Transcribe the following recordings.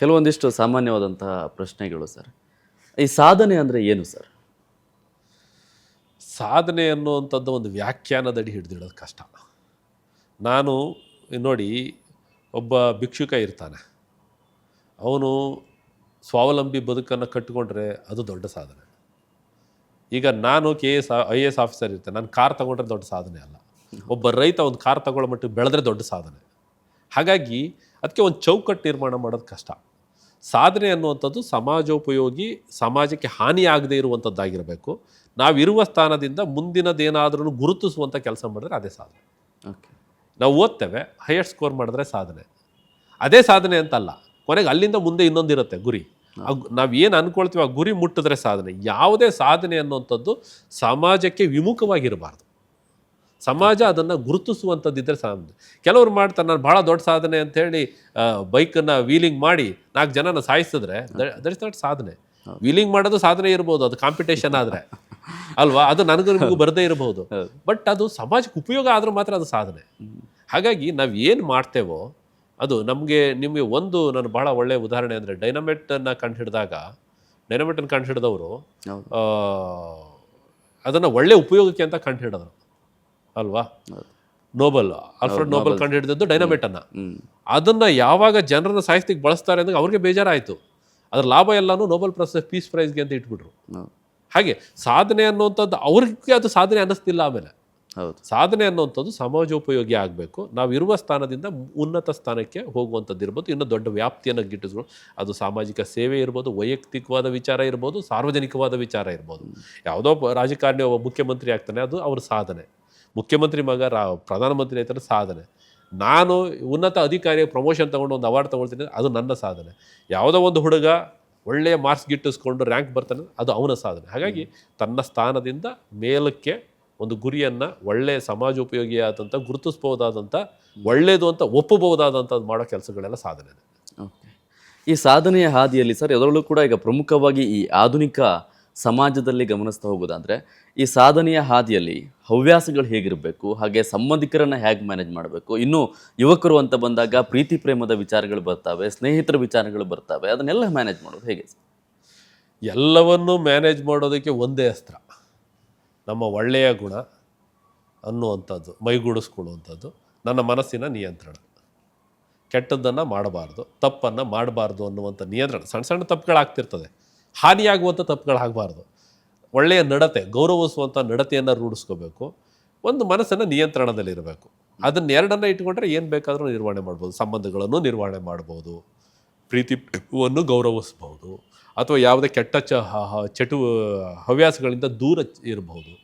ಕೆಲವೊಂದಿಷ್ಟು ಸಾಮಾನ್ಯವಾದಂತಹ ಪ್ರಶ್ನೆಗಳು ಸರ್. ಈ ಸಾಧನೆ ಅಂದರೆ ಏನು ಸರ್? ಸಾಧನೆ ಅನ್ನುವಂಥದ್ದು ಒಂದು ವ್ಯಾಖ್ಯಾನದಡಿ ಹಿಡಿದಿಡೋದು ಕಷ್ಟ. ನಾನು ನೋಡಿ ಒಬ್ಬ ಭಿಕ್ಷುಕ ಇರ್ತಾನೆ. ಅವನು ಸ್ವಾವಲಂಬಿ ಬದುಕನ್ನು ಕಟ್ಟಿಕೊಂಡ್ರೆ ಅದು ದೊಡ್ಡ ಸಾಧನೆ. ಈಗ ನಾನು K S I A S officer ಇರ್ತೇನೆ, ನಾನು ಕಾರ್ ತಗೊಂಡ್ರೆ ದೊಡ್ಡ ಸಾಧನೆ ಅಲ್ಲ. ಒಬ್ಬ ರೈತ ಒಂದು ಕಾರ್ ತಗೊಳ್ಳೋ ಮಟ್ಟಿಗೆ ಬೆಳೆದ್ರೆ ದೊಡ್ಡ ಸಾಧನೆ. ಹಾಗಾಗಿ ಅದಕ್ಕೆ ಒಂದು ಚೌಕಟ್ಟು ನಿರ್ಮಾಣ ಮಾಡೋದು ಕಷ್ಟ. ಸಾಧನೆ ಅನ್ನುವಂಥದ್ದು ಸಮಾಜೋಪಯೋಗಿ ಸಮಾಜಕ್ಕೆ ಹಾನಿಯಾಗದೇ ಇರುವಂಥದ್ದಾಗಿರಬೇಕು. ನಾವಿರುವ ಸ್ಥಾನದಿಂದ ಮುಂದಿನದೇನಾದ್ರೂ ಗುರುತಿಸುವಂಥ ಕೆಲಸ ಮಾಡಿದ್ರೆ ಅದೇ ಸಾಧನೆ. ಓಕೆ. ನಾವು ಓದ್ತೇವೆ ಹೈಯರ್ ಸ್ಕೋರ್ ಮಾಡಿದ್ರೆ ಸಾಧನೆ. ಅದೇ ಸಾಧನೆ ಅಂತಲ್ಲ ಕೊನೆಗೆ ಅಲ್ಲಿಂದ ಮುಂದೆ ಇನ್ನೊಂದಿರುತ್ತೆ ಗುರಿ. ನಾವು ಏನು ಅನ್ಕೊಳ್ತೀವಿ ಆ ಗುರಿ ಮುಟ್ಟಿದ್ರೆ ಸಾಧನೆ. ಯಾವುದೇ ಸಾಧನೆ ಅನ್ನುವಂಥದ್ದು ಸಮಾಜಕ್ಕೆ ವಿಮುಖವಾಗಿರಬಾರ್ದು. ಸಮಾಜ ಅದನ್ನು ಗುರುತಿಸುವಂಥದ್ದಿದ್ರೆ ಸಾಧನೆ ಕೆಲವರು ಮಾಡ್ತಾರೆ ನಾನು ಭಾಳ ದೊಡ್ಡ ಸಾಧನೆ ಅಂಥೇಳಿ ಬೈಕನ್ನು ವೀಲಿಂಗ್ ಮಾಡಿ ನಾಲ್ಕು ಜನನ ಸಾಯಿಸಿದ್ರೆ ದಟ್ ಇಸ್ ನಾಟ್ ಸಾಧನೆ. ವೀಲಿಂಗ್ ಮಾಡೋದು ಸಾಧನೆ ಇರ್ಬೋದು ಅದು ಕಾಂಪಿಟೇಷನ್ ಆದರೆ. ಅಲ್ವಾ? ಅದು ನನಗೂ ನಿಮಗೂ ಬರದೇ ಇರಬಹುದು ಬಟ್ ಅದು ಸಮಾಜಕ್ಕೆ ಉಪಯೋಗ ಆದರೂ ಮಾತ್ರ ಅದು ಸಾಧನೆ. ಹಾಗಾಗಿ ನಾವು ಏನು ಮಾಡ್ತೇವೋ ಅದು ನಮಗೆ ನಿಮಗೆ ಒಂದು ನಾನು ಭಾಳ ಒಳ್ಳೆಯ ಉದಾಹರಣೆ ಅಂದರೆ ಡೈನಮೆಟನ್ನು ಕಂಡುಹಿಡಿದಾಗ ಡೈನಮೆಟನ್ನು ಕಂಡು ಹಿಡಿದವರು ಅದನ್ನು ಒಳ್ಳೆ ಉಪಯೋಗಕ್ಕೆ ಅಂತ ಕಂಡುಹಿಡಿದ್ರು. ಅಲ್ವಾ. ನೋಬಲ್ ಆಲ್ಫ್ರೆಡ್ ನೋಬಲ್ ಕಂಡು ಹಿಡಿದದ್ದು ಹ್ಮ್ ಅದನ್ನು ಯಾವಾಗ ಜನರನ್ನ ಸಾಹಿತ್ಯಕ್ಕೆ ಬಳಸ್ತಾರೆ ಅಂದ್ರೆ ಅವ್ರಿಗೆ ಬೇಜಾರಾಯಿತು. ಅದ್ರ ಲಾಭ ಎಲ್ಲನೂ ನೋಬಲ್ ಪ್ರೈಸ್ ಪೀಸ್ ಪ್ರೈಸ್ಗೆ ಅಂತ ಇಟ್ಬಿಟ್ರು. ಹಾಗೆ ಸಾಧನೆ ಅನ್ನುವಂಥದ್ದು ಅವ್ರಿಗೆ ಅದು ಸಾಧನೆ ಅನ್ನಿಸ್ತಿಲ್ಲ ಆಮೇಲೆ. ಹೌದು. ಸಾಧನೆ ಅನ್ನುವಂಥದ್ದು ಸಮಾಜೋಪಯೋಗಿ ಆಗಬೇಕು. ನಾವು ಇರುವ ಸ್ಥಾನದಿಂದ ಉನ್ನತ ಸ್ಥಾನಕ್ಕೆ ಹೋಗುವಂಥದ್ದು ಇರ್ಬೋದು ಇನ್ನೂ ದೊಡ್ಡ ವ್ಯಾಪ್ತಿಯನ್ನು ಗಿಟ್ಟಿಸ್ಕೊಂಡು ಅದು ಸಾಮಾಜಿಕ ಸೇವೆ ಇರ್ಬೋದು ವೈಯಕ್ತಿಕವಾದ ವಿಚಾರ ಇರ್ಬೋದು ಸಾರ್ವಜನಿಕವಾದ ವಿಚಾರ ಇರ್ಬೋದು. ಯಾವುದೋ ರಾಜಕಾರಣಿ ಒಬ್ಬ ಮುಖ್ಯಮಂತ್ರಿ ಆಗ್ತಾನೆ ಅದು ಅವ್ರ ಸಾಧನೆ. ಮುಖ್ಯಮಂತ್ರಿ ಮಗ ರಾ, ಪ್ರಧಾನಮಂತ್ರಿ ಆಯ್ತಾರೆ ಸಾಧನೆ. ನಾನು ಉನ್ನತ ಅಧಿಕಾರಿ ಪ್ರಮೋಷನ್ ತೊಗೊಂಡು ಒಂದು ಅವಾರ್ಡ್ ತೊಗೊಳ್ತೀನಿ, ಅದು ನನ್ನ ಸಾಧನೆ. ಯಾವುದೋ ಒಂದು ಹುಡುಗ ಒಳ್ಳೆಯ ಮಾರ್ಕ್ಸ್ ಗಿಟ್ಟಿಸ್ಕೊಂಡು ರ್ಯಾಂಕ್ ಬರ್ತಾನೆ, ಅದು ಅವನ ಸಾಧನೆ. ಹಾಗಾಗಿ ತನ್ನ ಸ್ಥಾನದಿಂದ ಮೇಲಕ್ಕೆ ಒಂದು ಗುರಿಯನ್ನು ಒಳ್ಳೆಯ ಸಮಾಜೋಪಯೋಗಿಯಾದಂಥ ಗುರುತಿಸ್ಬೋದಾದಂಥ ಒಳ್ಳೆಯದು ಅಂತ ಒಪ್ಪಬಹುದಾದಂಥದ್ದು ಮಾಡೋ ಕೆಲಸಗಳೆಲ್ಲ ಸಾಧನೆ. ಈ ಸಾಧನೆಯ ಹಾದಿಯಲ್ಲಿ ಸರ್, ಅದರಲ್ಲೂ ಕೂಡ ಈಗ ಪ್ರಮುಖವಾಗಿ ಈ ಆಧುನಿಕ ಸಮಾಜದಲ್ಲಿ ಗಮನಿಸ್ತಾ ಹೋಗೋದಾದರೆ, ಈ ಸಾಧನೆಯ ಹಾದಿಯಲ್ಲಿ ಹವ್ಯಾಸಗಳು ಹೇಗಿರಬೇಕು, ಹಾಗೆ ಸಂಬಂಧಿಕರನ್ನು ಹೇಗೆ ಮ್ಯಾನೇಜ್ ಮಾಡಬೇಕು, ಇನ್ನು ಯುವಕರು ಅಂತ ಬಂದಾಗ ಪ್ರೀತಿ ಪ್ರೇಮದ ವಿಚಾರಗಳು ಬರ್ತವೆ, ಸ್ನೇಹಿತರ ವಿಚಾರಗಳು ಬರ್ತವೆ, ಅದನ್ನೆಲ್ಲ ಮ್ಯಾನೇಜ್ ಮಾಡೋದು ಹೇಗೆ ಎಲ್ಲವನ್ನು ಮ್ಯಾನೇಜ್ ಮಾಡೋದಕ್ಕೆ ಒಂದೇ ಅಸ್ತ್ರ. ನಮ್ಮ ಒಳ್ಳೆಯ ಗುಣ ಅನ್ನುವಂಥದ್ದು, ಮೈಗೂಡಿಸ್ಕೊಳ್ಳುವಂಥದ್ದು, ನನ್ನ ಮನಸ್ಸಿನ ನಿಯಂತ್ರಣ. ಕೆಟ್ಟದ್ದನ್ನು ಮಾಡಬಾರ್ದು, ತಪ್ಪನ್ನು ಮಾಡಬಾರ್ದು ಅನ್ನುವಂಥ ನಿಯಂತ್ರಣ, ಸಣ್ಣ ಸಣ್ಣ ತಪ್ಪುಗಳಾಗ್ತಿರ್ತದೆ. ಹಾನಿಯಾಗುವಂಥ ತಪ್ಪುಗಳಾಗಬಾರ್ದು ಒಳ್ಳೆಯ ನಡತೆ, ಗೌರವಿಸುವಂಥ ನಡತೆಯನ್ನು ರೂಢಿಸ್ಕೋಬೇಕು. ಒಂದು ಮನಸ್ಸನ್ನು ನಿಯಂತ್ರಣದಲ್ಲಿರಬೇಕು ಅದನ್ನ ಎರಡನ್ನ ಇಟ್ಕೊಂಡ್ರೆ ಏನು ಬೇಕಾದರೂ ನಿರ್ವಹಣೆ ಮಾಡ್ಬೋದು. ಸಂಬಂಧಗಳನ್ನು ನಿರ್ವಹಣೆ ಮಾಡ್ಬೋದು. ಪ್ರೀತಿವನ್ನು ಗೌರವಿಸ್ಬೋದು. ಅಥವಾ ಯಾವುದೇ ಕೆಟ್ಟ ಚ ಚಟು ಹವ್ಯಾಸಗಳಿಂದ ದೂರ ಇರಬಹುದು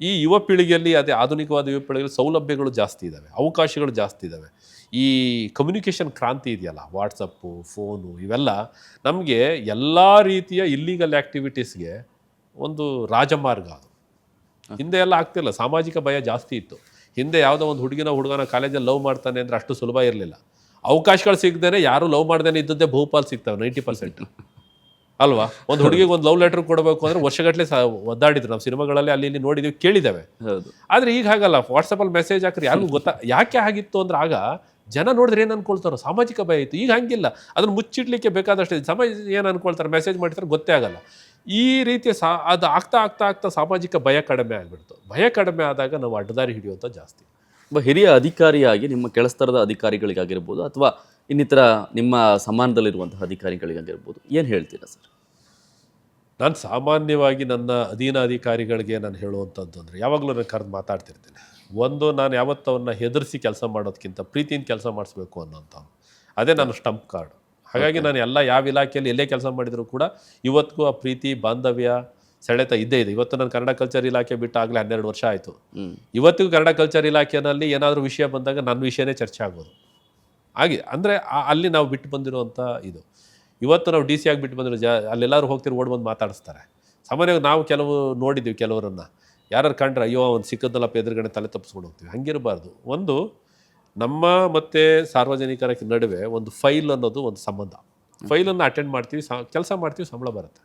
ಈ ಯುವ ಪೀಳಿಗೆಯಲ್ಲಿ ಅದೇ ಆಧುನಿಕವಾದ ಯುವ ಪೀಳಿಗೆಯಲ್ಲಿ ಸೌಲಭ್ಯಗಳು ಜಾಸ್ತಿ ಇದ್ದಾವೆ ಅವಕಾಶಗಳು ಜಾಸ್ತಿ ಇದ್ದಾವೆ ಈ ಕಮ್ಯುನಿಕೇಷನ್ ಕ್ರಾಂತಿ ಇದೆಯಲ್ಲ ವಾಟ್ಸಪ್ಪು ಫೋನು ಇವೆಲ್ಲ ನಮಗೆ ಎಲ್ಲ ರೀತಿಯ ಇಲ್ಲೀಗಲ್ ಆ್ಯಕ್ಟಿವಿಟೀಸ್ಗೆ ಒಂದು ರಾಜಮಾರ್ಗ ಅದು. ಹಿಂದೆ ಎಲ್ಲ ಆಗ್ತಿಲ್ಲ ಸಾಮಾಜಿಕ ಭಯ ಜಾಸ್ತಿ ಇತ್ತು. ಹಿಂದೆ ಯಾವುದೋ ಒಂದು ಹುಡುಗಿನ ಹುಡುಗನ ಕಾಲೇಜಲ್ಲಿ ಲವ್ ಮಾಡ್ತಾನೆ ಅಂದರೆ ಅಷ್ಟು ಸುಲಭ ಇರಲಿಲ್ಲ. ಅವಕಾಶಗಳು ಸಿಗದೇ ಯಾರು ಲವ್ ಮಾಡ್ದೇನೆ ಇದ್ದದ್ದೇ ಬಹುಪಾಲು ಸಿಗ್ತವೆ ನೈಂಟಿ ಪರ್ಸೆಂಟ್ ಅಲ್ವಾ? ಒಂದು ಹುಡುಗಿಗೆ ಒಂದು ಲವ್ ಲೆಟರ್ ಕೊಡಬೇಕು ಅಂದ್ರೆ ವರ್ಷಗಟ್ಟಲೆ ಸಹ ಒದ್ದಾಡಿದ್ರು. ನಾವು ಸಿನಿಮಾಗಳಲ್ಲಿ ಅಲ್ಲಿ ಇಲ್ಲಿ ನೋಡಿದ್ವಿ ಕೇಳಿದ್ದೇವೆ. ಆದ್ರೆ ಆದರೆ ಈಗ ಹಾಗಲ್ಲ. ವಾಟ್ಸಪ್ಪಲ್ಲಿ ಮೆಸೇಜ್ ಹಾಕ್ರಿ ಯಾರಿಗೂ ಗೊತ್ತಾ ಯಾಕೆ ಆಗಿತ್ತು ಅಂದ್ರೆ ಆಗ ಜನ ನೋಡಿದ್ರೆ ಏನು ಅನ್ಕೊಳ್ತಾರೋ? ಸಾಮಾಜಿಕ ಭಯ ಇತ್ತು. ಈಗ ಹಂಗಿಲ್ಲ. ಅದನ್ನು ಮುಚ್ಚಿಡ್ಲಿಕ್ಕೆ ಬೇಕಾದಷ್ಟು ಸಮಾಜ ಏನು ಅನ್ಕೊಳ್ತಾರೆ? ಮೆಸೇಜ್ ಮಾಡ್ತಾರೆ ಗೊತ್ತೇ ಆಗಲ್ಲ. ಈ ರೀತಿಯ ಸಾ ಅದು ಆಗ್ತಾ ಆಗ್ತಾ ಆಗ್ತಾ ಸಾಮಾಜಿಕ ಭಯ ಕಡಿಮೆ ಆಗಿಬಿಡ್ತು. ಭಯ ಕಡಿಮೆ ಆದಾಗ ನಾವು ಅಡ್ಡದಾರಿ ಹಿಡಿಯುವಂಥ ಜಾಸ್ತಿ. ಒಬ್ಬ ಹಿರಿಯ ಅಧಿಕಾರಿಯಾಗಿ ನಿಮ್ಮ ಕೆಲಸದ ಅಧಿಕಾರಿಗಳಿಗಾಗಿರ್ಬೋದು ಅಥವಾ ಇನ್ನಿತರ ನಿಮ್ಮ ಸಮಾನದಲ್ಲಿರುವಂತಹ ಅಧಿಕಾರಿಗಳಿಗಾಗಿರ್ಬೋದು ಏನು ಹೇಳ್ತೀರಾ ಸರ್? ನಾನು ಸಾಮಾನ್ಯವಾಗಿ ನನ್ನ ಅಧೀನ ಅಧಿಕಾರಿಗಳಿಗೆ ನಾನು ಹೇಳುವಂಥದ್ದು ಅಂದರೆ ಯಾವಾಗಲೂ ನಾನು ಕರೆದು ಮಾತಾಡ್ತಿರ್ತೇನೆ. ಒಂದು ನಾನು ಯಾವತ್ತೂ ಅವನ್ನ ಹೆದರಿಸಿ ಕೆಲಸ ಮಾಡೋದಕ್ಕಿಂತ ಪ್ರೀತಿಯಿಂದ ಕೆಲಸ ಮಾಡಿಸ್ಬೇಕು ಅನ್ನೋಂಥವ್ನು. ಅದೇ ನನ್ನ ಸ್ಟಂಪ್ ಕಾರ್ಡ್. ಹಾಗಾಗಿ ನಾನು ಎಲ್ಲ ಯಾವ ಇಲಾಖೆಯಲ್ಲಿ ಎಲ್ಲೇ ಕೆಲಸ ಮಾಡಿದರೂ ಕೂಡ ಇವತ್ತಿಗೂ ಆ ಪ್ರೀತಿ ಬಾಂಧವ್ಯ ಸೆಳೆತ ಇದ್ದೇ ಇದೆ. ಇವತ್ತು ನಾನು ಕನ್ನಡ ಕಲ್ಚರ್ ಇಲಾಖೆ ಬಿಟ್ಟು ಆಗಲೇ ಹನ್ನೆರಡು ವರ್ಷ ಆಯಿತು. ಇವತ್ತಿಗೂ ಕನ್ನಡ ಕಲ್ಚರ್ ಇಲಾಖೆಯಲ್ಲಿ ಏನಾದರೂ ವಿಷಯ ಬಂದಾಗ ನನ್ನ ವಿಷಯನೇ ಚರ್ಚೆ ಆಗೋದು. ಹಾಗೆ ಅಂದರೆ ಅಲ್ಲಿ ನಾವು ಬಿಟ್ಟು ಬಂದಿರುವಂಥ ಇದು. ಇವತ್ತು ನಾವು ಡಿ ಸಿ ಆಗಿ ಬಿಟ್ಟು ಬಂದಿರೋ ಜ, ಅಲ್ಲೆಲ್ಲರೂ ಹೋಗ್ತಿರೋ ಓಡ್ ಬಂದು ಮಾತಾಡಿಸ್ತಾರೆ. ಸಾಮಾನ್ಯವಾಗಿ ನಾವು ಕೆಲವು ನೋಡಿದ್ದೀವಿ ಕೆಲವರನ್ನು. ಯಾರು ಕಂಡ್ರೆ, ಅಯ್ಯೋ, ಅವ್ನು ಸಿಕ್ಕದಲ್ಲಪ್ಪ ಎದುರುಗಡೆ ತಲೆ ತಪ್ಪಿಸ್ಕೊಂಡು ಹೋಗ್ತೀವಿ. ಹಂಗಿರಬಾರ್ದು. ಒಂದು, ನಮ್ಮ ಮತ್ತು ಸಾರ್ವಜನಿಕರ ನಡುವೆ ಒಂದು ಫೈಲ್ ಅನ್ನೋದು ಒಂದು ಸಂಬಂಧ. ಫೈಲನ್ನು ಅಟೆಂಡ್ ಮಾಡ್ತೀವಿ ಕೆಲಸ ಮಾಡ್ತೀವಿ, ಸಂಬಳ ಬರುತ್ತೆ.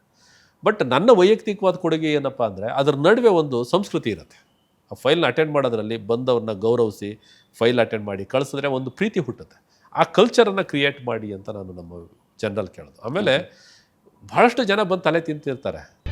ಬಟ್ ನನ್ನ ವೈಯಕ್ತಿಕವಾದ ಕೊಡುಗೆ ಏನಪ್ಪ ಅಂದರೆ, ಅದ್ರ ನಡುವೆ ಒಂದು ಸಂಸ್ಕೃತಿ ಇರುತ್ತೆ. ಆ ಫೈಲ್ನ ಅಟೆಂಡ್ ಮಾಡೋದ್ರಲ್ಲಿ ಬಂದವ್ರನ್ನ ಗೌರವಿಸಿ, ಫೈಲ್ ಅಟೆಂಡ್ ಮಾಡಿ ಕಳಿಸಿದ್ರೆ ಒಂದು ಪ್ರೀತಿ ಹುಟ್ಟುತ್ತೆ. ಆ ಕಲ್ಚರನ್ನು ಕ್ರಿಯೇಟ್ ಮಾಡಿ ಅಂತ ನಾನು ನಮ್ಮ ಜನರಲ್ಲಿ ಕೇಳೋದು. ಆಮೇಲೆ ಬಹಳಷ್ಟು ಜನ ಬಂದು ತಲೆ ತಿಂತಿರ್ತಾರೆ.